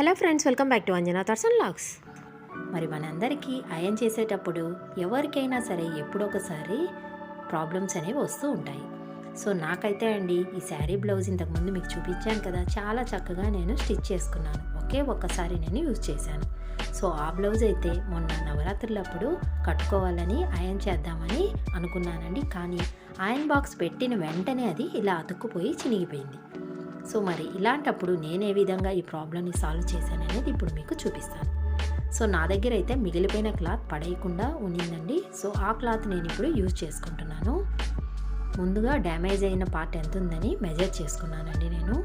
Hello friends welcome back to Anjana thoughts and మరి మనందరికీ అయన్ చేసేటప్పుడు ఎవరికైనా సరే ఎప్పుడొకసారి ప్రాబ్లమ్స్ అనేవి వస్తూ ఉంటాయి. సో నాకైతే అండి ఈ శారీ బ్లౌజ్ ఇంతకుముందు మీకు చూపించాను కదా చాలా చక్కగా నేను స్టిచ్ చేసుకున్నాను. ఒకే ఒక్కసారి నేను యూజ్ చేశాను. సో ఆ బ్లౌజ్ అయితే మొన్న నవరాత్రులప్పుడు కట్టుకోవాలని అయన్ చేద్దామని అనుకున్నానండి. కానీ అయన్ బాక్స్ పెట్టిన వెంటనే అది ఇలా అతుక్కుపోయి చినిగిపోయింది. సో మరి ఇలాంటప్పుడు నేను ఏ విధంగా ఈ ప్రాబ్లమ్ని సాల్వ్ చేశాననేది ఇప్పుడు మీకు చూపిస్తాను. సో నా దగ్గర అయితే మిగిలిపోయిన క్లాత్ పడేయకుండా ఉన్నిందండి. సో ఆ క్లాత్ నేను ఇప్పుడు యూజ్ చేసుకుంటున్నాను. ముందుగా డ్యామేజ్ అయిన పార్ట్ ఎంత ఉందని మెజర్ చేసుకున్నానండి నేను.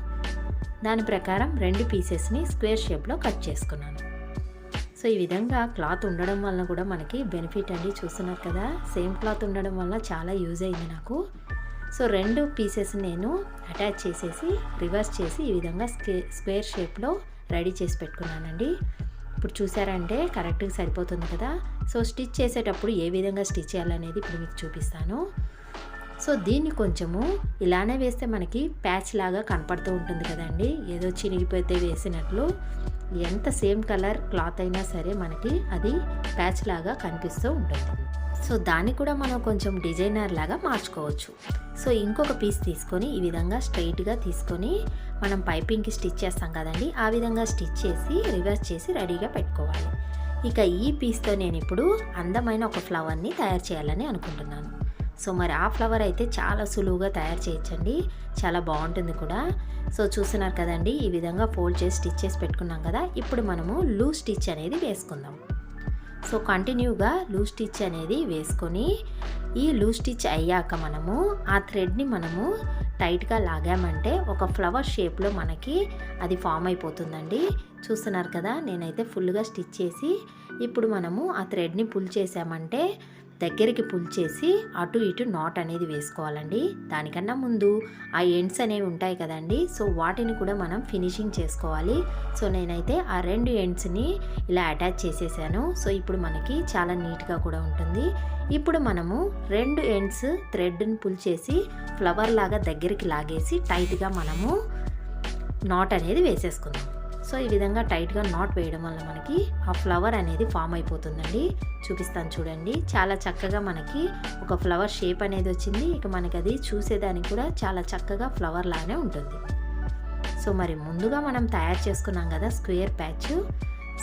దాని ప్రకారం రెండు పీసెస్ని స్క్వేర్ షేప్లో కట్ చేసుకున్నాను. సో ఈ విధంగా క్లాత్ ఉండడం వలన కూడా మనకి బెనిఫిట్ అండి. చూస్తున్నారు కదా సేమ్ క్లాత్ ఉండడం వల్ల చాలా యూజ్ అయింది నాకు. సో రెండు పీసెస్ నేను అటాచ్ చేసేసి రివర్స్ చేసి ఈ విధంగా స్కే స్క్వేర్ షేప్లో రెడీ చేసి పెట్టుకున్నానండి. ఇప్పుడు చూసారంటే కరెక్ట్గా సరిపోతుంది కదా. సో స్టిచ్ చేసేటప్పుడు ఏ విధంగా స్టిచ్ చేయాలనేది ఇప్పుడు మీకు చూపిస్తాను. సో దీన్ని కొంచెము ఇలానే వేస్తే మనకి ప్యాచ్ లాగా కనపడుతూ ఉంటుంది కదండి. ఏదో చినిగిపోతే వేసినట్లు. ఎంత సేమ్ కలర్ క్లాత్ అయినా సరే మనకి అది ప్యాచ్ లాగా కనిపిస్తూ ఉంటుంది. సో దాన్ని కూడా మనం కొంచెం డిజైనర్ లాగా మార్చుకోవచ్చు. సో ఇంకొక పీస్ తీసుకొని ఈ విధంగా స్ట్రైట్గా తీసుకొని మనం పైపింగ్కి స్టిచ్ చేస్తాం కదండి ఆ విధంగా స్టిచ్ చేసి రివర్స్ చేసి రెడీగా పెట్టుకోవాలి. ఇక ఈ పీస్తో నేను ఇప్పుడు అందమైన ఒక ఫ్లవర్ని తయారు చేయాలని అనుకుంటున్నాను. సో మరి ఆ ఫ్లవర్ అయితే చాలా సులువుగా తయారు చేయొచ్చండి చాలా బాగుంటుంది కూడా. సో చూస్తున్నారు కదండి ఈ విధంగా ఫోల్డ్ చేసి స్టిచ్ చేసి పెట్టుకున్నాం కదా ఇప్పుడు మనము లూజ్ స్టిచ్ అనేది వేసుకుందాం. సో కంటిన్యూగా లూజ్ స్టిచ్ అనేది వేసుకొని ఈ లూజ్ స్టిచ్ అయ్యాక మనము ఆ థ్రెడ్ని మనము టైట్గా లాగామంటే ఒక ఫ్లవర్ షేప్లో మనకి అది ఫామ్ అయిపోతుందండి. చూస్తున్నారు కదా నేనైతే ఫుల్గా స్టిచ్ చేసి ఇప్పుడు మనము ఆ థ్రెడ్ని పుల్ చేసామంటే దగ్గరికి పుల్ చేసి అటు ఇటు నాట్ అనేది వేసుకోవాలండి. దానికన్నా ముందు ఆ ఎండ్స్ అనేవి ఉంటాయి కదండి. సో వాటిని కూడా మనం ఫినిషింగ్ చేసుకోవాలి. సో నేనైతే ఆ రెండు ఎండ్స్ని ఇలా అటాచ్ చేసేసాను. సో ఇప్పుడు మనకి చాలా నీట్గా కూడా ఉంటుంది. ఇప్పుడు మనము రెండు ఎండ్స్ థ్రెడ్ని పుల్ చేసి ఫ్లవర్ లాగా దగ్గరికి లాగేసి టైట్గా మనము నాట్ అనేది వేసేసుకుందాం. సో ఈ విధంగా టైట్గా నాట్ వేయడం వల్ల మనకి ఆ ఫ్లవర్ అనేది ఫామ్ అయిపోతుందండి. చూపిస్తాను చూడండి. చాలా చక్కగా మనకి ఒక ఫ్లవర్ షేప్ అనేది వచ్చింది. ఇక మనకి అది చూసేదానికి కూడా చాలా చక్కగా ఫ్లవర్ లానే ఉంటుంది. సో మరి ముందుగా మనం తయారు చేసుకున్నాం కదా స్క్వేర్ ప్యాచ్.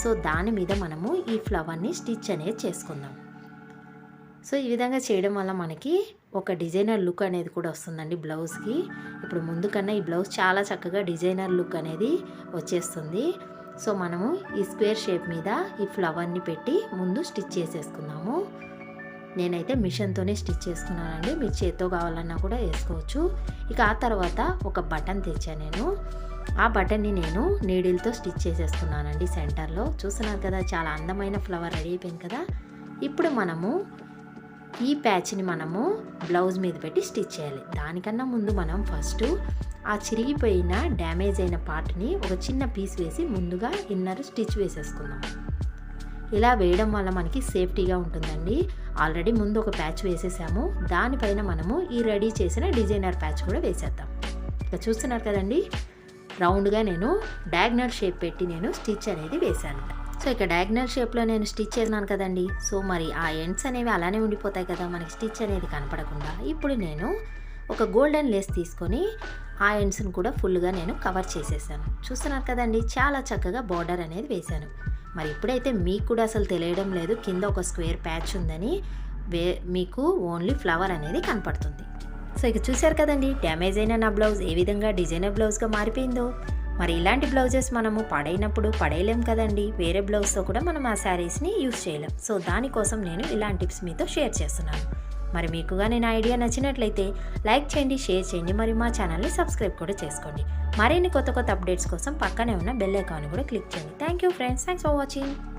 సో దాని మీద మనము ఈ ఫ్లవర్ని స్టిచ్ అనేది చేసుకుందాం. సో ఈ విధంగా చేయడం వల్ల మనకి ఒక డిజైనర్ లుక్ అనేది కూడా వస్తుందండి బ్లౌజ్కి. ఇప్పుడు ముందు కన్నా ఈ బ్లౌజ్ చాలా చక్కగా డిజైనర్ లుక్ అనేది వచ్చేస్తుంది. సో మనము ఈ స్క్వేర్ షేప్ మీద ఈ ఫ్లవర్ని పెట్టి ముందు స్టిచ్ చేసేసుకుందాము. నేనైతే మిషన్తోనే స్టిచ్ చేసుకున్నానండి. మీరు చేత్తో కావాలన్నా కూడా వేసుకోవచ్చు. ఇక ఆ తర్వాత ఒక బటన్ తెచ్చాను నేను. ఆ బటన్ని నేను నీడిల్తో స్టిచ్ చేసేసుకున్నానండి సెంటర్లో. చూస్తున్నారు కదా చాలా అందమైన ఫ్లవర్ రెడీ అయిపోయింది కదా. ఇప్పుడు మనము ఈ ప్యాచ్ని మనము బ్లౌజ్ మీద పెట్టి స్టిచ్ చేయాలి. దానికన్నా ముందు మనం ఫస్ట్ ఆ చిరిగిపోయిన డ్యామేజ్ అయిన పార్ట్ని ఒక చిన్న పీస్ వేసి ముందుగా ఇన్నర్ స్టిచ్ వేసేసుకుందాం. ఇలా వేయడం వల్ల మనకి సేఫ్టీగా ఉంటుందండి. ఆల్రెడీ ముందు ఒక ప్యాచ్ వేసేసాము. దానిపైన మనము ఈ రెడీ చేసిన డిజైనర్ ప్యాచ్ కూడా వేసేద్దాం. ఇక చూస్తున్నారు కదండి రౌండ్గా నేను డయాగ్నల్ షేప్ పెట్టి నేను స్టిచ్ అనేది వేశాను. సో ఇక డయాగ్నల్ షేప్లో నేను స్టిచ్ చేసినాను కదండి. సో మరి ఆ ఎండ్స్ అనేవి అలానే ఉండిపోతాయి కదా మనకి స్టిచ్ అనేది కనపడకుండా. ఇప్పుడు నేను ఒక గోల్డెన్ లేస్ తీసుకొని ఆ ఎండ్స్ని కూడా ఫుల్గా నేను కవర్ చేసేసాను. చూస్తున్నారు కదండి చాలా చక్కగా బార్డర్ అనేది వేశాను. మరి ఇప్పుడైతే మీకు కూడా అసలు తెలియడం లేదు కింద ఒక స్క్వేర్ ప్యాచ్ ఉందని వే మీకు ఓన్లీ ఫ్లవర్ అనేది కనపడుతుంది. సో ఇక చూశారు కదండి డ్యామేజ్ అయిన నా బ్లౌజ్ ఏ విధంగా డిజైనర్ బ్లౌజ్గా మారిపోయిందో. మరి ఇలాంటి బ్లౌజెస్ మనము పడైనప్పుడు పడేయలేం కదండి. వేరే బ్లౌజ్తో కూడా మనం ఆ శారీస్ని యూస్ చేయలేం. సో దానికోసం నేను ఇలాంటి టిప్స్ మీతో షేర్ చేస్తున్నాను. మరి మీకు కానీ నా ఐడియా నచ్చినట్లయితే లైక్ చేయండి షేర్ చేయండి మరి మా ఛానల్ని సబ్స్క్రైబ్ కూడా చేసుకోండి. మరిన్ని కొత్త కొత్త అప్డేట్స్ కోసం పక్కనే ఉన్న బెల్ ఐకాన్ కూడా క్లిక్ చేయండి. Thank you friends. Thanks for watching.